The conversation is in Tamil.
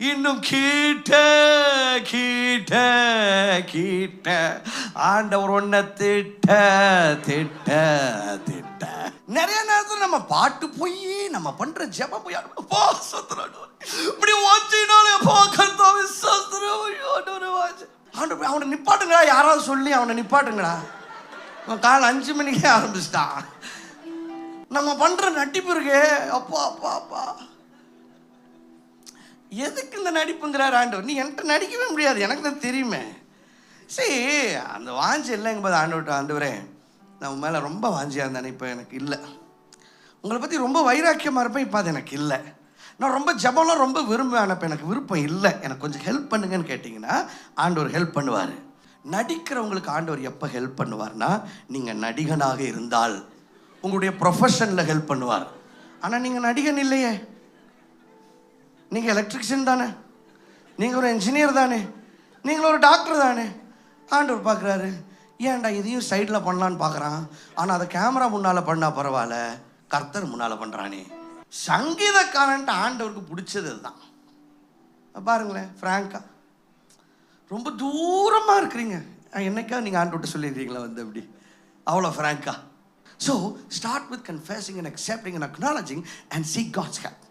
இன்னும் கீட்ட கீட்ட கீட்ட. ஆண்டவர் ஒன்ன திட்ட திட்ட திட்ட. நிறைய நேரத்தில் நம்ம பாட்டு போய் நம்ம பண்ற ஜப போய் அப்பா சத்துறாடு இப்படி வாச்சினாலே அப்பா கர்த்தாவே சத்துறோம் ஆண்டவர் அவனை நிப்பாட்டுங்களா யாராவது சொல்லி அவனை நிப்பாட்டுங்களா அவன் காலை அஞ்சு மணிக்கே ஆரம்பிச்சிட்டான். நம்ம பண்ற நட்டிப்பு இருக்கு அப்பா அப்பா அப்பா. எதுக்கு இந்த நடிப்புங்கிறார் ஆண்டவர்? நீ என்கிட்ட நடிக்கவே முடியாது. எனக்கு தான் தெரியுமே. சரி அந்த வாஞ்சி இல்லைங்க போது ஆண்டவர்கிட்ட ஆண்டவரே. நான் உன் மேலே ரொம்ப வாஞ்சியாக இருந்தேன் இப்போ எனக்கு இல்லை. உங்களை பற்றி ரொம்ப வைராக்கியமாக இருப்பேன் இப்போ அது எனக்கு இல்லை. நான் ரொம்ப ஜபம்லாம் ரொம்ப விரும்புவேன் இப்போ எனக்கு விருப்பம் இல்லை. எனக்கு கொஞ்சம் ஹெல்ப் பண்ணுங்கன்னு கேட்டிங்கன்னா ஆண்டவர் ஹெல்ப் பண்ணுவார். நடிக்கிறவங்களுக்கு ஆண்டவர் எப்போ ஹெல்ப் பண்ணுவார்னா நீங்கள் நடிகனாக இருந்தால். உங்களுடைய ப்ரொஃபஷனில் ஹெல்ப் பண்ணுவார். ஆனால் நீங்கள் நடிகன் இல்லையே. நீங்கள் எலக்ட்ரிஷியன் தானே? நீங்கள் ஒரு இன்ஜினியர் தானே? நீங்கள் ஒரு டாக்டர் தானே? ஆண்டவர் பார்க்குறாரு ஏன்டா இதையும் சைடில் பண்ணலான்னு பார்க்குறான்? ஆனால் அதை கேமரா முன்னால் பண்ணால் பரவாயில்ல. கர்த்தர் முன்னால் பண்ணுறானே சங்கீதக்காரன்ட்டு ஆண்டவருக்கு பிடிச்சது தான் பாருங்களேன் ஃப்ராங்கா ரொம்ப தூரமாக இருக்கிறீங்க. என்னைக்கா நீங்கள் ஆண்டவர்கிட்ட சொல்லியிருக்கீங்களா வந்து அப்படி அவ்வளோ ஃப்ராங்கா so start with confessing and accepting and acknowledging and seek God's help